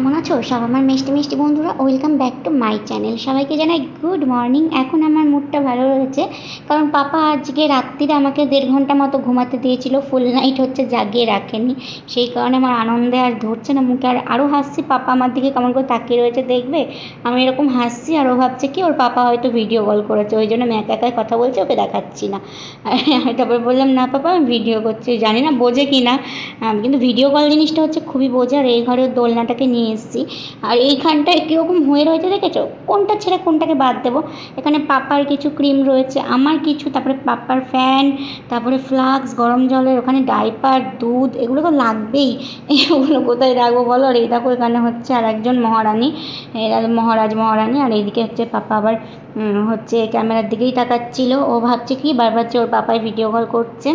কেমন আছো? সব আমার মিষ্টি মিষ্টি বন্ধুরা welcome back to my channel সবাইকে জানাই গুড মর্নিং এখন আমার মুডটা ভালো রয়েছে, কারণ পাপা আজকে রাত্রিরে আমাকে দেড় ঘণ্টা মতো ঘুমাতে দিয়েছিল ফুল নাইট হচ্ছে জাগিয়ে রাখেনি। সেই কারণে আমার আনন্দে আর ধরছে না, মুখে আর আরও হাসছি, পাপা আমার দিকে কেমন করে তাকিয়ে রয়েছে, দেখবে? আমি এরকম হাসছি আর ও ভাবছে কি, ওর পাপা হয়তো ভিডিও কল করেছে, ওই জন্য আমি একা একাই কথা বলছি, ওকে দেখাচ্ছি না। আমি তারপরে বললাম, না পাপা, আমি ভিডিও করছি। জানি না বোঝে কি না কিন্তু ভিডিও কল জিনিসটা হচ্ছে খুবই বোঝে, আর এই ঘরের দোলনাটাকে নিয়ে এসেছি। আর এইখানটায় কীরকম হয়ে রয়েছে দেখেছ? কোনটা ছেড়ে কোনটাকে বাদ দেবো? এখানে পাপার কিছু ক্রিম রয়েছে, আমার কিছু, তারপরে পাপার ফ্যান, তারপরে ফ্লাক্স, গরম জলের, ওখানে ডাইপার, দুধ, এগুলো তো লাগবেই। এগুলো কোথায় রাখব বলো? আর এই দেখো, এখানে হচ্ছে আর একজন মহারানী এরা মহারাজ মহারানী, আর এইদিকে হচ্ছে পাপা আবার হচ্ছে ক্যামেরার দিকেই তাকাচ্ছিল। ও ভাবছে কি? বারবার যে ওর পাপাই ভিডিও কল করছে।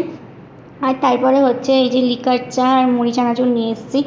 আর তারপরে হচ্ছে এই যে লিকার চা আর মুড়ি চানাচুর নিয়ে এসেছি।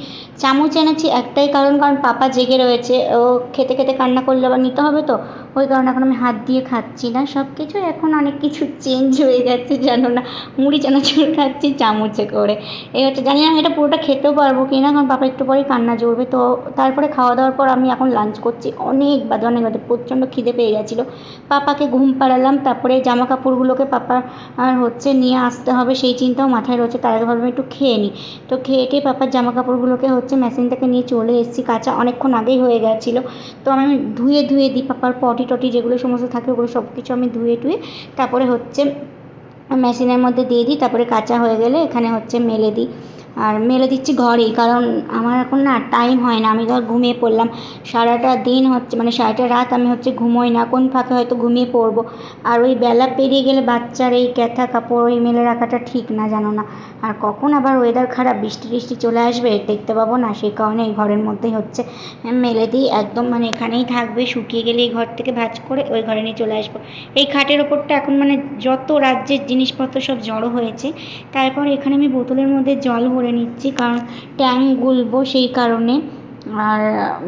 চামচ এনেছি একটাই কারণ কারণ পাপা জেগে রয়েছে। ও খেতে খেতে কান্না করলে আবার নিতে হবে তো। ওই কারণে এখন আমি হাত দিয়ে খাচ্ছি না। সব কিছু এখন অনেক কিছু চেঞ্জ হয়ে যাচ্ছে জানো না। মুড়ি চানাচুর খাচ্ছি চামচে করে। এই হচ্ছে, জানি না এটা পুরোটা খেতেও পারব কি না, কারণ পাপা একটু পরেই কান্না জড়বে তো তারপরে খাওয়া দাওয়ার পর আমি এখন লাঞ্চ করছি। অনেক বাদে অনেক বাদে, প্রচণ্ড খিদে পেয়ে গেছিল। পাপাকে ঘুম পাড়ালাম, তারপরে জামা কাপড়গুলোকে পাপা আর হচ্ছে নিয়ে আসতে হবে, সেই চিন্তাও মাথায় রয়েছে তার আগে ভাবলাম একটু খেয়ে নিই। তো খেয়ে টেয়ে পাপার জামা কাপড়গুলোকে হচ্ছে মেশিন থেকে নিয়ে চলে এসেছি, কাঁচা অনেকক্ষণ আগেই হয়ে গেছিল। তো আমি ধুয়ে ধুয়ে দিই পাপার পটি টটি যেগুলো সমস্ত থাকে, ওগুলো সব কিছু আমি ধুয়ে টুয়ে তারপরে হচ্ছে মেশিনের মধ্যে দিয়ে দিই, তারপরে কাঁচা হয়ে গেলে এখানে হচ্ছে মেলে দিই। আর মেলে দিচ্ছি ঘরেই, কারণ আমার এখন না টাইম হয় না, আমি ধর ঘুমিয়ে পড়লাম। সারাটা দিন হচ্ছে মানে সারাটা রাত আমি হচ্ছে ঘুমোই না, কোন ফাঁকে হয়তো ঘুমিয়ে পড়ব। আর ওই বেলা পেরিয়ে গেলে বাচ্চার এই ক্যাথা কাপড়, ওই মেলে রাখাটা ঠিক না, জানো না। আর কখন আবার ওয়েদার খারাপ, বৃষ্টি টিষ্টি চলে আসবে, দেখতে পাবো না, সেই কারণে এই ঘরের মধ্যেই হচ্ছে মেলে দিই, একদম মানে এখানেই থাকবে, শুকিয়ে গেলে এই ঘর থেকে ভাঁজ করে ওই ঘরে নিয়ে চলে আসব। এই খাটের ওপরটা এখন মানে যত রাজ্যের জিনিসপত্র সব জড়ো হয়েছে, তারপর এখানে আমি বোতলের মধ্যে জল ভরে নিচ্ছি, কারণ ট্যাঙ্ক গুলবো সেই কারণে। আর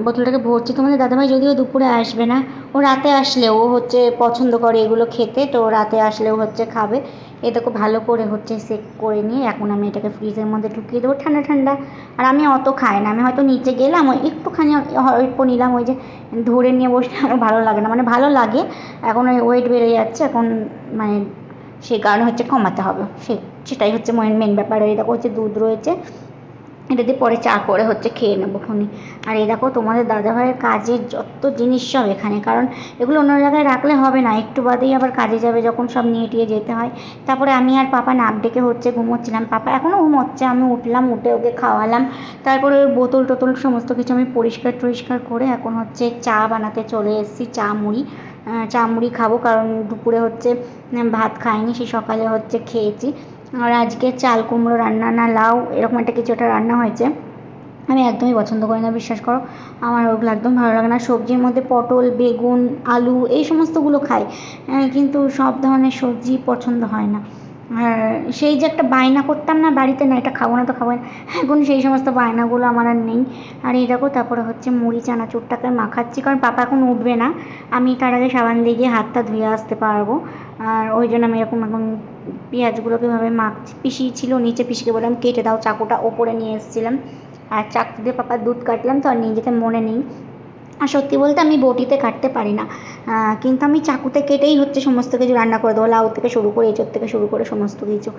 বোতলটাকে ভরছি। তোমাদের দাদাভাই যদিও দুপুরে আসবে না, ও রাতে আসলেও ও হচ্ছে পছন্দ করে এগুলো খেতে, তো রাতে আসলেও হচ্ছে খাবে। এ দেখো ভালো করে হচ্ছে সেক করে নিয়ে এখন আমি এটাকে ফ্রিজের মধ্যে ঢুকিয়ে দেবো ঠান্ডা ঠান্ডা। আর আমি অত খাই না, আমি হয়তো নিচে গেলাম, ওই একটুখানি অল্প নিলাম, ওই যে ধরে নিয়ে বসলে আমার ভালো লাগে না। মানে ভালো লাগে, এখন ওই ওয়েট বেড়ে যাচ্ছে, এখন মানে সেই কারণে হচ্ছে কমাতে হবে সে সেটাই হচ্ছে মেন ব্যাপার। এই দেখো হচ্ছে দুধ রয়েছে। এটা দিয়ে পরে চা করে হচ্ছে খেয়ে নেব খুনি। আর এই দেখো তোমাদের দাদাভাইয়ের কাজের যত জিনিস সব এখানে। কারণ এগুলো অন্য জায়গায় রাখলে হবে না। একটু বাদেই আবার কাজে যাবে যখন সব নিয়ে টিয়ে যেতে হয়। তারপরে আমি আর পাপা নাক ডেকে হচ্ছে ঘুমোচ্ছিলাম। পাপা এখনও ঘুমোচ্ছে। আমি উঠলাম, উঠে ওকে খাওয়ালাম। তারপরে ওর বোতল টোতল সমস্ত কিছু আমি পরিষ্কার টরিষ্কার করে এখন হচ্ছে চা বানাতে চলে এসেছি, চা মুড়ি। চা মুড়ি খাব। কারণ দুপুরে হচ্ছে ভাত খাইনি, সে সকালে হচ্ছে খেয়েছি। আর আজকে চাল, কুমড়ো রান্না, না লাউ, এরকম একটা কিছু একটা রান্না হয়েছে। আমি একদমই পছন্দ করি না, বিশ্বাস করো। আমার ওগুলো একদম ভালো লাগে না। সবজির মধ্যে পটল, বেগুন, আলু, এই সমস্তগুলো খাই। কিন্তু সব ধরনের সবজি পছন্দ হয় না। আর সেই যে একটা বায়না করতাম না বাড়িতে, না এটা খাব না তো খাব না। এখন সেই সমস্ত বায়নাগুলো আমার আর নেই। আর এই দেখো, তারপরে হচ্ছে মুড়ি, চানাচুরটাকে মাখাচ্ছি, কারণ পাপা এখন উঠবে না। আমি তার আগে সাবান দিয়ে গিয়ে হাতটা ধুয়ে আসতে পারব। আর ওই জন্য আমি এরকম এখন পেঁয়াজগুলোকে এভাবে মাখছি। পিষিয়েছিল, নিচে পিসিকে বললাম, কেটে দাও, চাকুটা ওপরে নিয়ে এসেছিলাম। আর চাকু দিয়ে পাপার দুধ কাটলাম, তো আর নিজেকে মনে নেই। আর সত্যি বলতে আমি বটিতে কাটতে পারি না। কিন্তু আমি চাকুতে কেটেই হচ্ছে সমস্ত কিছু রান্না করে দেবো, লাউ থেকে শুরু করে এঁচোড় থেকে শুরু করে সমস্ত কিছু।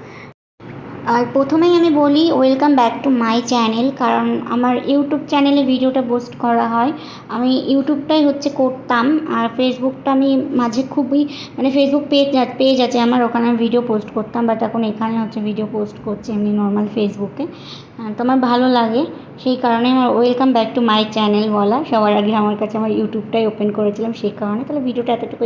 আর প্রথমেই আমি বলি welcome back to my channel কারণ আমার ইউটিউব চ্যানেলে ভিডিওটা পোস্ট করা হয়। আমি ইউটিউবটাই হচ্ছে করতাম, আর ফেসবুকটা আমি মাঝে খুবই মানে ফেসবুক পেজ পেজ আছে আমার, ওখানে ভিডিও পোস্ট করতাম বাট এখন এখানে হচ্ছে ভিডিও পোস্ট করছি এমনি নর্মাল ফেসবুকে তো আমার ভালো লাগে, সেই কারণে আমার welcome back to my channel বলা। সবার আগে আমার কাছে আমার ইউটিউবটাই ওপেন করেছিলাম, সেই কারণে, তাহলে ভিডিওটা এতটুকুই